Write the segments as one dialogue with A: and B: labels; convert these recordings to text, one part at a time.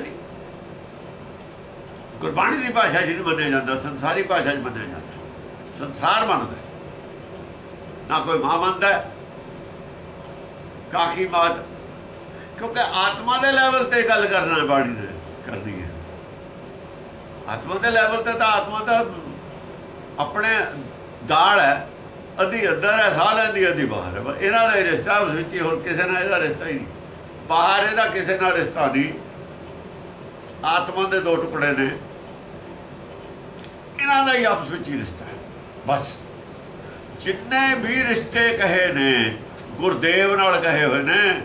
A: ਨਹੀਂ ਗੁਰਬਾਣੀ ਦੀ ਭਾਸ਼ਾ ਜਿਹਨੂੰ ਮੰਨਿਆ ਜਾਂਦਾ, ਸੰਸਾਰੀ ਭਾਸ਼ਾ 'ਚ ਮੰਨਿਆ ਜਾਂਦਾ। ਸੰਸਾਰ ਮੰਨਦਾ ਨਾ ਕੋਈ ਮਾਂ ਮੰਨਦਾ ਕਾਕੀ ਮਾਤ। ਕਿਉਂਕਿ ਆਤਮਾ ਦੇ ਲੈਵਲ ਤੇ ਗੱਲ ਕਰਨਾ ਬਾਣੀ ਨੇ ਕਰਨੀ ਹੈ। ਆਤਮਾ ਦੇ ਲੈਵਲ ਤੇ ਤਾਂ ਆਤਮਾ ਦਾ ਆਪਣੇ ਦਾਲ ਹੈ, ਅੱਧੀ ਅੰਦਰ ਹੈ ਸਾਹ ਲੈਂਦੀ ਅੱਧੀ ਬਾਹਰ ਹੈ। ਇਹਨਾਂ ਦਾ ਹੀ ਰਿਸ਼ਤਾ, ਉਸ ਵਿੱਚ ਹੋਰ ਕਿਸੇ ਨਾਲ ਇਹਦਾ ਰਿਸ਼ਤਾ ਹੀ ਨਹੀਂ। ਬਾਹਰ ਇਹਦਾ ਕਿਸੇ ਨਾਲ ਰਿਸ਼ਤਾ ਨਹੀਂ। ਆਤਮਾ ਦੇ ਦੋ ਟੁਕੜੇ ਨੇ। ਇਹਨਾਂ ਦਾ ਹੀ ਆਪਸ ਵਿੱਚ ਹੀ ਰਿਸ਼ਤਾ ਹੈ। ਬਸ। ਜਿੰਨੇ ਵੀ ਰਿਸ਼ਤੇ ਕਹੇ ਨੇ, ਗੁਰਦੇਵ ਨਾਲ ਕਹੇ ਹੋਏ ਨੇ,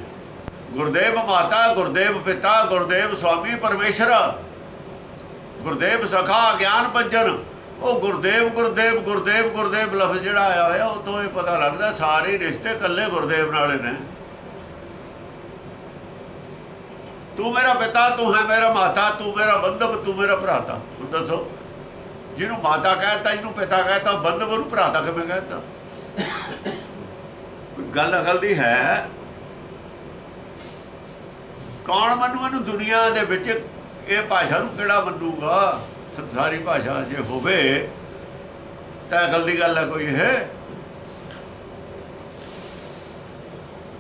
A: ਗੁਰਦੇਵ ਮਾਤਾ, ਗੁਰਦੇਵ ਪਿਤਾ, ਗੁਰਦੇਵ ਸਵਾਮੀ ਪਰਮੇਸ਼ਰ, ਗੁਰਦੇਵ ਸਖਾ, ਗਿਆਨ ਪੰਜਨ, ਉਹ ਗੁਰਦੇਵ ਗੁਰਦੇਵ ਗੁਰਦੇਵ ਗੁਰਦੇਵ ਲਫ਼ਜ਼ ਜਿਹੜਾ ਆਇਆ ਹੋਇਆ, ਉਹ ਤੋਂ ਇਹ ਪਤਾ ਲੱਗਦਾ, ਸਾਰੇ ਰਿਸ਼ਤੇ ਇਕੱਲੇ ਗੁਰਦੇਵ ਨਾਲ ਨੇ। ਤੂੰ ਮੇਰਾ ਪਿਤਾ, ਤੂੰ ਹੈ ਮੇਰਾ ਮਾਤਾ, ਤੂੰ ਮੇਰਾ ਬੰਧਵ, ਤੂੰ ਮੇਰਾ ਭਰਾਤਾ। ਤੂੰ ਦੱਸੋ, ਜਿਹਨੂੰ ਮਾਤਾ ਕਹਿੰਦਾ ਜਿਹਨੂੰ ਪਿਤਾ ਕਹਿੰਦਾ ਬੰਧਵ ਨੂੰ ਭਰਾਤਾ ਕਿਵੇਂ ਕਹਿੰਦਾ ਗੱਲ ਅਕਲ ਦੀ ਹੈ? ਕੌਣ ਮੰਨੂ ਇਹਨੂੰ ਦੁਨੀਆ ਦੇ ਵਿੱਚ? ਇਹ ਭਾਸ਼ਾ ਨੂੰ ਕਿਹੜਾ ਮੰਨੂਗਾ? ਸੰਸਾਰੀ ਭਾਸ਼ਾ ਜੇ ਹੋਵੇ, ਤਾਂ ਅਕਲ ਦੀ ਗੱਲ ਹੈ ਕੋਈ ਇਹ?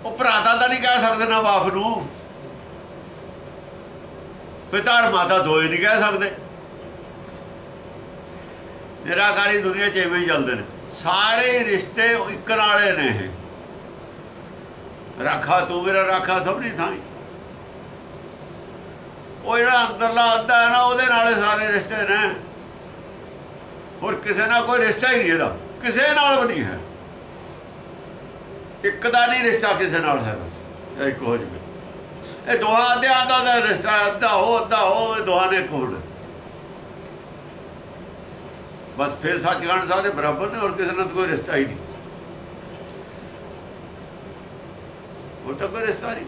A: ਉਹ ਭਰਾਤਾ ਤਾਂ ਨਹੀਂ ਕਹਿ ਸਕਦੇ ਨਾ ਬਾਪ ਨੂੰ। ਪਿਤਾ ਔਰ ਮਾਤਾ ਦੋਏ ਨਹੀਂ ਕਹਿ ਸਕਦੇ। ਨਿਰਾਕਾਰੀ ਦੁਨੀਆ 'ਚ ਐਵੇਂ ਹੀ ਚੱਲਦੇ ਨੇ। ਸਾਰੇ ਰਿਸ਼ਤੇ ਇੱਕ ਨਾਲੇ ਨੇ ਇਹ। ਰਾਖਾ ਤੂੰ ਮੇਰਾ ਰਾਖਾ ਸਭ ਨਹੀਂ ਥਾਈ ਉਹ ਜਿਹੜਾ ਅੰਦਰਲਾ ਅੱਧਾ ਹੈ ਨਾ, ਉਹਦੇ ਨਾਲੇ ਸਾਰੇ ਰਿਸ਼ਤੇ ਨੇ। ਹੋਰ ਕਿਸੇ ਨਾਲ ਕੋਈ ਰਿਸ਼ਤਾ ਹੀ ਨਹੀਂ ਇਹਦਾ। ਕਿਸੇ ਨਾਲ ਵੀ ਨਹੀਂ ਹੈ। ਇੱਕ ਦਾ ਨਹੀਂ ਰਿਸ਼ਤਾ ਕਿਸੇ ਨਾਲ ਹੈ ਬਸ ਇੱਕ ਹੋ ਜਵੇ। ਇਹ ਦੋਹਾਂ ਅੱਧਿਆਂ ਦਾ ਦਾ ਰਿਸ਼ਤਾ ਅੱਧਾ ਹੋ ਅੱਧਾ ਹੋ ਇਹ ਦੋਹਾਂ ਨੇ ਕੋਲ। ਬਸ ਫਿਰ ਸੱਚਖੰਡ ਸਾਰੇ ਬਰਾਬਰ ਨੇ ਹੋਰ ਕਿਸੇ ਨਾਲ ਕੋਈ ਰਿਸ਼ਤਾ ਹੀ ਨਹੀਂ। ਉਹ ਤਾਂ ਕੋਈ ਰਿਸ਼ਤਾ ਨਹੀਂ।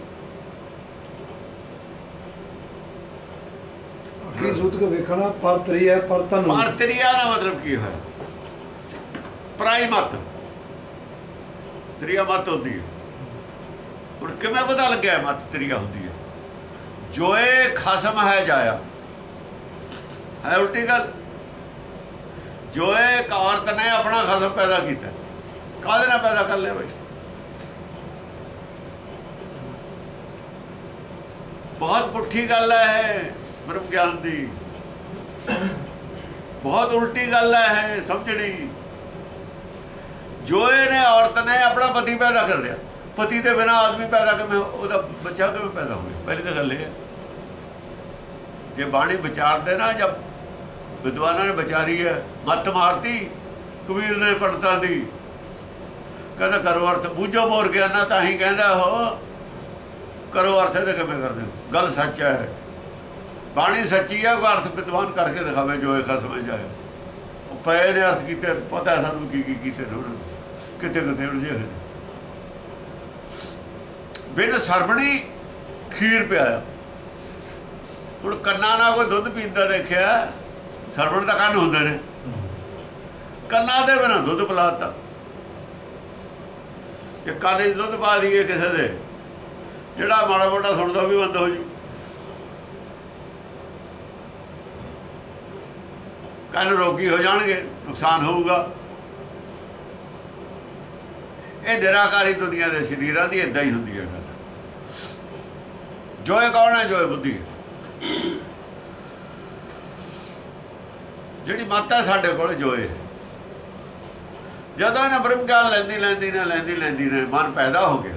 B: ਕੀ ਸੂਤ ਕੇ ਵੇਖਣਾ ਪਰ ਤਰੀ ਹੈ ਪਰ ਤਨ
A: ਮਾਰਤਰੀਆ ਦਾ ਮਤਲਬ ਕੀ ਹੋਇਆ? ਪ੍ਰਾਈ ਮਤ ਤਰੀਆ ਮਤ ਹੁੰਦੀ ਹੈ। ਹੁਣ ਕਿਵੇਂ ਪਤਾ ਲੱਗਿਆ ਮਤ ਤਰੀਆ ਹੁੰਦੀ ਹੈ? ਜੋਏ ਖਸਮ ਹੈ ਜਾਇਆ। ਹੈ ਉਲਟੀ ਗੱਲ? ਜੋਏ ਕਾਰਤ ਨੇ ਆਪਣਾ ਖਸਮ ਪੈਦਾ ਕੀਤਾ। ਕਾਹਦੇ ਨਾਲ ਪੈਦਾ ਕਰ ਲਿਆ ਬਈ? ਬਹੁਤ ਪੁੱਠੀ ਗੱਲ ਹੈ ਬ੍ਰਹਮ ਗਿਆਨ ਦੀ। ਬਹੁਤ ਉਲਟੀ ਗੱਲ ਹੈ ਇਹ, ਸਮਝਣੀ। ਜੋਏ ਨੇ ਔਰਤ ਨੇ ਆਪਣਾ ਪਤੀ ਪੈਦਾ ਕਰ ਲਿਆ। ਪਤੀ ਦੇ ਬਿਨਾ ਆਦਮੀ ਪੈਦਾ ਕਿਵੇਂ, ਉਹਦਾ ਬੱਚਾ ਕਿਵੇਂ ਪੈਦਾ ਹੋਵੇ ਪਹਿਲੀ ਤਾਂ ਗੱਲ ਇਹ ਹੈ। ਜੇ ਬਾਣੀ ਵਿਚਾਰਦੇ ਨਾ ਜਦ ਵਿਦਵਾਨਾਂ ਨੇ ਵਿਚਾਰੀ ਹੈ, ਮੱਤ ਮਾਰਤੀ, ਕਬੀਰ ਨੇ ਪੰਡਤਾਂ ਦੀ। ਕਹਿੰਦਾ ਕਰੋ ਅਰਥ, ਬੂਝੋ ਮੋਰ ਗਿਆਨਾ ਤਾਂ ਹੀ ਕਹਿੰਦਾ ਉਹ, ਕਰੋ ਅਰਥ ਤੇ ਕਿਵੇਂ ਕਰਦੇ ਗੱਲ ਸੱਚ ਹੈ। ਬਾਣੀ ਸੱਚੀ ਹੈ, ਉਹ ਅਰਥ ਵਿਦਵਾਨ ਕਰਕੇ ਦਿਖਾਵੇ, ਜੋ ਇਹ ਸਮਝ ਆਇਆ ਉਹ ਪਏ ਨੇ ਅਰਥ ਕੀਤੇ, ਪਤਾ ਹੈ ਸਾਨੂੰ ਕੀ ਕੀ ਕੀਤੇ ਨੇ ਉਹਨਾਂ ਕਿਤੇ ਕਿਤੇ ਉਲਝੇ ਹੋਏ ਬਿਨ ਸਰਬਣੀ ਖੀਰ ਪਿਆਇਆ। ਹੁਣ ਕੰਨਾਂ ਨਾਲ ਕੋਈ ਦੁੱਧ ਪੀਂਦਾ ਦੇਖਿਆ, ਸਰਬਣ ਦਾ ਕੰਨ ਹੁੰਦੇ ਨੇ। ਕੰਨਾਂ ਦੇ ਬਿਨਾਂ ਦੁੱਧ ਪਿਲਾਤਾ। ਕਿ ਕੰਨ 'ਚ ਦੁੱਧ ਪਾ ਦਈਏ ਕਿਸੇ ਦੇ, ਜਿਹੜਾ ਮਾੜਾ ਮੋਟਾ ਸੁਣਦਾ ਉਹ ਵੀ ਬੰਦ ਹੋ ਜੂ। ਕੰਨ ਰੋਗੀ ਹੋ ਜਾਣਗੇ, ਨੁਕਸਾਨ ਹੋਊਗਾ। ਇਹ ਨਿਰਾਕਾਰੀ ਦੁਨੀਆ ਦੇ ਸ਼ਰੀਰਾਂ ਦੀ ਇਦਾਂ ਹੀ ਹੁੰਦੀ ਹੈ ਗੱਲ। ਜੋ ਕੌਣ ਹੈ, ਜੋਏ ਬੁੱਧੀ ਹੈ? ਜਿਹੜੀ ਮਾਤਾ ਸਾਡੇ ਕੋਲ ਜੋਏ। ਜਦੋਂ ਇਹਨਾਂ ਬ੍ਰਹਮ ਗਿਆਨ ਲੈਂਦੀ ਲੈਂਦੀ ਨਾ, ਲੈਂਦੀ ਲੈਂਦੀ ਨੇ, ਮਨ ਪੈਦਾ ਹੋ ਗਿਆ।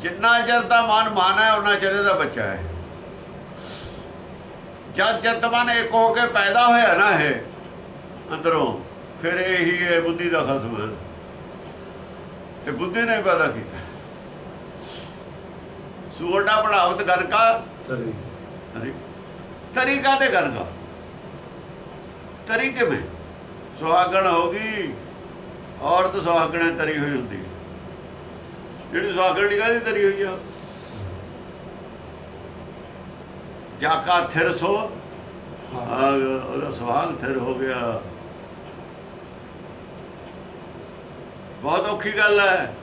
A: ਜਿੰਨਾ ਚਿਰ ਦਾ ਮਨ ਮਾਨ ਹੈ ਉਹਨਾਂ ਚਿਰ ਦਾ ਬੱਚਾ ਹੈ। ਜਦ ਜਦ ਮਨ ਇੱਕ ਹੋ ਕੇ ਪੈਦਾ ਹੋਇਆ ਨਾ ਇਹ, ਅੰਦਰੋਂ, ਫਿਰ ਇਹੀ ਇਹ ਬੁੱਧੀ ਦਾ ਖਸਮ ਹੈ। ਇਹ ਬੁੱਧੀ ਨੇ ਪੈਦਾ ਕੀਤਾ। ਸੂਰਡਾ ਪੜਾਵਤ ਗਰਕਾ।
B: ਤਰੀ।
A: ਤਰੀ। ਤਰੀਕਾ ਤੇ ਗਰਕਾ? ਤਰੀਕੇ ਵਿੱਚ ਸੁਹਾਗਣ ਹੋ ਗਈ। ਔਰਤ ਸੁਹਾਗਣੇ ਤਰੀ ਹੋਈ ਹੁੰਦੀ। ਜਿਹੜੀ ਸੁਹਾਗਣ ਨਹੀਂ ਕਾਹਦੀ ਤਰੀ ਹੋਈ ਆ? ਜਾਕਾ ਥਿਰ ਸੋ। ਉਹਦਾ ਸੁਹਾਗ ਥਿਰ ਹੋ ਗਿਆ। ਬਹੁਤ ਔਖੀ ਗੱਲ ਹੈ।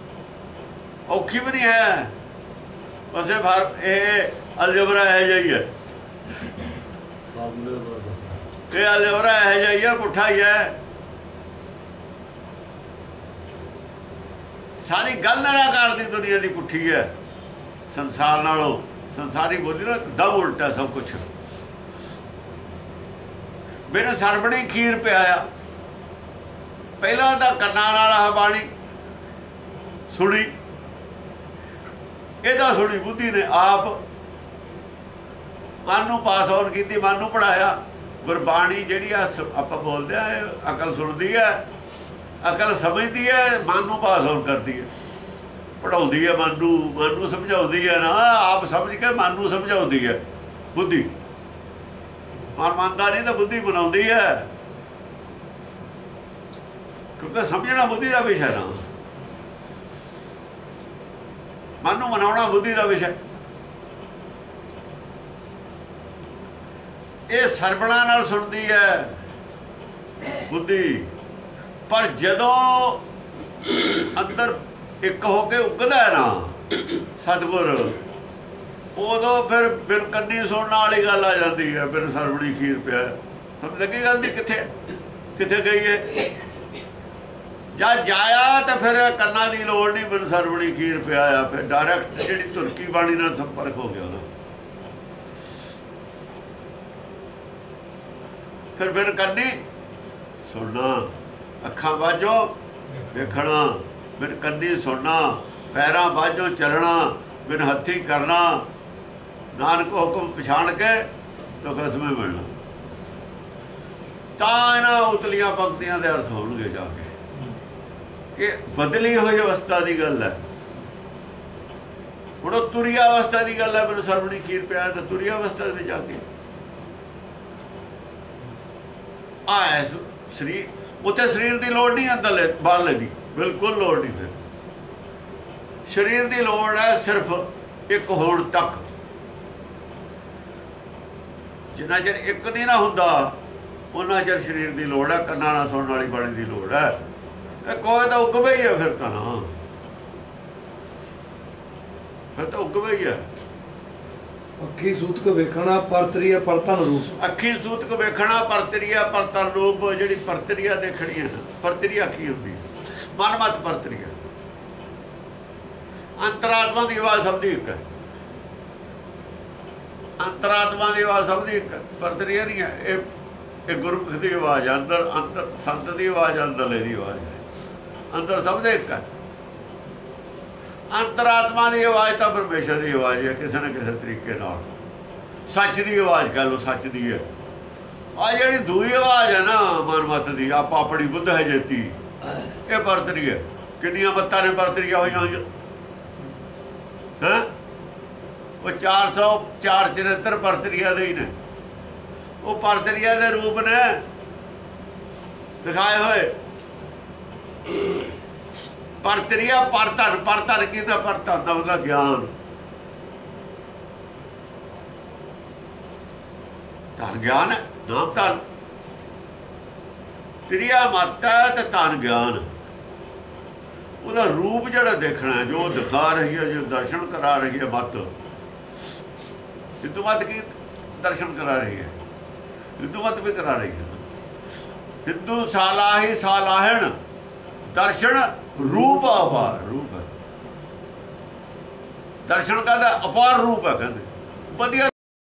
A: ਔਖੀ ਵੀ ਨਹੀਂ ਹੈ। ਉਸੇ ਭਾਰ ਇਹ ਅਲਜਬਰਾ ਇਹ ਜਾਈ ਹੈ। ਇਹ ਅਲਜਬਰਾ ਇਹ ਜਾਈ ਹੈ, ਪੁੱਠਾ ਹੀ ਹੈ। ਸਾਰੀ ਗੱਲ ਨਿਰਾਕਾਰ ਦੀ ਦੁਨੀਆ ਦੀ ਪੁੱਠੀ ਹੈ। ਸੰਸਾਰ ਨਾਲੋਂ ਸੰਸਾਰੀ ਬੋਲੀ ਨਾ ਦਮ ਉਲਟਾ ਸਭ ਕੁਝ ਬਿਨ ਸਰਬਣੀ ਖੀਰ ਪਿਆਇਆ। ਪਹਿਲਾਂ ਤਾਂ ਕੰਨਾਂ ਨਾਲ ਆਹ ਬਾਣੀ ਸੁਣੀ। ਇਹਦਾ ਸੁਣੀ ਬੁੱਧੀ ਨੇ ਆਪ ਮਨ ਨੂੰ ਪਾਸ ਆਨ ਕੀਤੀ, ਮਨ ਨੂੰ ਪੜਾਇਆ ਗੁਰਬਾਣੀ ਜਿਹੜੀ ਆ ਆਪਾਂ ਬੋਲਦੇ ਆ, ਇਹ ਅਕਲ ਸੁਣਦੀ ਹੈ, ਅਕਲ ਸਮਝਦੀ ਹੈ, ਮਨ ਨੂੰ ਪਾਸ ਆਨ ਕਰਦੀ ਹੈ। ਪੜਾਉਂਦੀ ਹੈ ਮਨ ਨੂੰ ਮਨ ਨੂੰ ਸਮਝਾਉਂਦੀ ਹੈ ਨਾ, ਆਪ ਸਮਝ ਕੇ ਮਨ ਨੂੰ ਸਮਝਾਉਂਦੀ ਹੈ। ਬੁੱਧੀ। ਮਨ ਮੰਨਦਾ ਨਹੀਂ ਤਾਂ ਬੁੱਧੀ ਬਣਾਉਂਦੀ ਹੈ। ਕਿਉਂਕਿ ਸਮਝਣਾ ਬੁੱਧੀ ਦਾ ਵਿਸ਼ਾ ਨਾ। ਮਨ ਨੂੰ ਮਨਾਉਣਾ ਬੁੱਧੀ ਦਾ ਵਿਸ਼ਾ ਇਹ ਸਰਵਣਾ ਨਾਲ ਸੁਣਦੀ ਹੈ ਬੁੱਧੀ। ਪਰ ਜਦੋਂ ਅੰਦਰ ਇੱਕ ਹੋ ਕੇ ਉੱਗਦਾ ਹੈ ਨਾ ਸਤਗੁਰ, ਉਦੋਂ ਫਿਰ ਬਿਨ ਕੰਨੀ ਸੁਣਨ ਵਾਲੀ ਗੱਲ ਆ ਜਾਂਦੀ ਹੈ ਫਿਰ ਸਰਵਣੀ ਖੀਰ ਪਿਆ। ਸਮਝ ਲੱਗੀ ਗੱਲ ਦੀ? ਕਿੱਥੇ? ਕਿੱਥੇ ਗਈ ਹੈ ਜਦ ਜਾਇਆ ਤਾਂ ਫਿਰ ਕੰਨਾਂ ਦੀ ਲੋੜ ਨਹੀਂ, ਮੈਨੂੰ ਸਰਵਣੀ ਖੀਰ ਪਿਆ ਆ ਫਿਰ। ਡਾਇਰੈਕਟ ਜਿਹੜੀ ਤੁਰਕੀ ਬਾਣੀ ਨਾਲ ਸੰਪਰਕ ਹੋ ਗਿਆ ਉਹਦਾ। ਫਿਰ ਫਿਰ ਕੰਨੀ ਸੁਣਨਾ, ਅੱਖਾਂ ਬਾਝੋਂ ਵੇਖਣਾ, ਫਿਰ ਕੰਨੀ ਸੁਣਨਾ, ਪੈਰਾਂ ਬਾਝੋਂ ਚੱਲਣਾ, ਬਿਨ ਹੱਥੀ ਕਰਨਾ, ਨਾਨਕ ਹੁਕਮ ਪਛਾਣ ਕੇ ਤੋ ਖਸਮੇ ਮਿਲਣਾ। ਤਾਂ ਇਹਨਾਂ ਉਤਲੀਆਂ ਪੰਕਤੀਆਂ ਦੇ ਅਰਥ ਹੋਣਗੇ ਜਾ ਕੇ। ਇਹ ਬਦਲੀ ਹੋਈ ਅਵਸਥਾ ਦੀ ਗੱਲ ਹੈ। ਹੁਣ ਉਹ ਤੁਰੀ ਅਵਸਥਾ ਦੀ ਗੱਲ ਹੈ, ਮੈਨੂੰ ਸਰਵਣੀ ਖੀਰ ਪਿਆ ਤਾਂ ਤੁਰੀ ਅਵਸਥਾ ਦੇ ਜਾ ਕੇ। ਆ ਸਰੀਰ ਉਤੇ ਸਰੀਰ ਦੀ ਲੋੜ ਨਹੀਂ ਅੰਦਰਲੇ, ਬਾਹਰਲੇ ਦੀ, ਬਿਲਕੁਲ ਲੋੜ ਨਹੀਂ ਫਿਰ। ਸਰੀਰ ਦੀ ਲੋੜ ਹੈ ਸਿਰਫ ਇੱਕ ਹੋਣ ਤੱਕ। ਜਿੰਨਾ ਚਿਰ ਇੱਕ ਨਹੀਂ ਨਾ ਹੁੰਦਾ, ਉਹਨਾਂ ਚਿਰ ਸਰੀਰ ਦੀ ਲੋੜ ਹੈ, ਕੰਨਾਂ ਨਾਲ ਸੁਣਨ ਵਾਲੀ ਬਾਣੀ ਦੀ ਲੋੜ ਹੈ। ਇਹ ਕੋਈ ਤਾਂ ਉਗਵੇ ਹੀ ਹੈ ਫਿਰ ਤਾਂ ਨਾ। ਫਿਰ ਤਾਂ ਉਗਵੇ ਹੀ ਹੈ
B: ਅੱਖੀ ਸੂਤਕ ਵੇਖਣਾ ਪਰਤਰੀਆ ਪਰਤਨ ਰੂਪ।
A: ਅੱਖੀ ਸੂਤਕ ਵੇਖਣਾ ਪਰਤਰੀਆ ਪਰਤਨ ਰੂਪ ਜਿਹੜੀ ਪਰਤਰੀਆ ਦੇਖਣੀ ਹੈ ਪਰਤਰੀਆ ਕੀ ਹੁੰਦੀ ਹੈ ਮਨਮਤ ਪਰਤਰੀਆ। ਅੰਤਰਾਤਮਾ ਦੀ ਆਵਾਜ਼ ਸਭ ਦੀ ਇੱਕ। ਹੈ ਅੰਤਰਾਤਮਾ ਦੀ ਆਵਾਜ਼ ਸਭ ਦੀ ਇੱਕ। ਪਰਤਰੀਆ ਨਹੀਂ ਹੈ ਇਹ ਇਹ ਗੁਰਮੁਖ ਦੀ ਆਵਾਜ਼ ਅੰਦਰ ਅੰਦਰ ਸੰਤ ਦੀ ਆਵਾਜ਼ ਅੰਦਰਲੇ ਦੀ ਆਵਾਜ਼ ਹੈ ਅੰਦਰ ਸਭ ਦੇ ਇੱਕ ਹੈ। ਅੰਤਰਾਤਮਾ ਦੀ ਆਵਾਜ਼ ਤਾਂ ਪਰਮੇਸ਼ਰ ਦੀ ਆਵਾਜ਼ ਹੈ ਕਿਸੇ ਨਾ ਕਿਸੇ ਤਰੀਕੇ ਨਾਲ। ਸੱਚ ਦੀ ਆਵਾਜ਼ ਕਹ ਲੋ ਸੱਚ ਦੀ ਹੈ। ਆ ਜਿਹੜੀ ਦੂਈ ਆਵਾਜ਼ ਹੈ ਨਾ ਮਨਮਤ ਦੀ, ਆਪ ਆਪਣੀ ਬੁੱਧ ਹੈ ਜੇਤੀ। ਇਹ ਪਰਤਰੀ ਹੈ। ਕਿੰਨੀਆਂ ਬੱਤਾਂ ਨੇ ਪਰਤਰੀਆਂ ਹੋਈਆਂ ਹੋਈਆਂ। ਹੈ? ਉਹ 404 74 ਪਰਤਰੀਆਂ ਦੇ ਹੀ ਨੇ ਉਹ ਪਰਤਰੀਆਂ ਦੇ ਰੂਪ ਨੇ। ਦਿਖਾਏ ਹੋਏ। ਪਰਤਰੀਆ ਪਰਤਨ ਪਰਤਨ ਕੀ ਤਾਂ ਪਰਤਨ ਦਾ ਮਤਲਬ ਗਿਆਨ। ਧਨ ਗਿਆਨ ਹੈ, ਨਾਮ ਧਨ। ਤ੍ਰਿਆ ਮਾਤਾ ਤੇ ਧਨ ਗਿਆਨ। ਉਹਦਾ ਰੂਪ ਜਿਹੜਾ ਦੇਖਣਾ ਜੋ ਦਿਖਾ ਰਹੀ ਹੈ ਜੋ ਦਰਸ਼ਨ ਕਰਾ ਰਹੀ ਹੈ ਮਤ। ਸਿੱਧੂ ਮਤ ਕੀ ਦਰਸ਼ਨ ਕਰਾ ਰਹੀ ਹੈ? ਸਿੱਧੂ ਮਤ ਵੀ ਕਰਾ ਰਹੀ ਹੈ। ਸਿੱਧੂ ਸਾਲਾਹੀ ਸਾਲਾਹਣ ਦਰਸ਼ਨ ਰੂਪ ਅਪਾਰ ਰੂਪ ਹੈ। ਦਰਸ਼ਨ ਕਹਿੰਦਾ ਅਪਾਰ ਰੂਪ ਹੈ ਕਹਿੰਦੇ। ਵਧੀਆ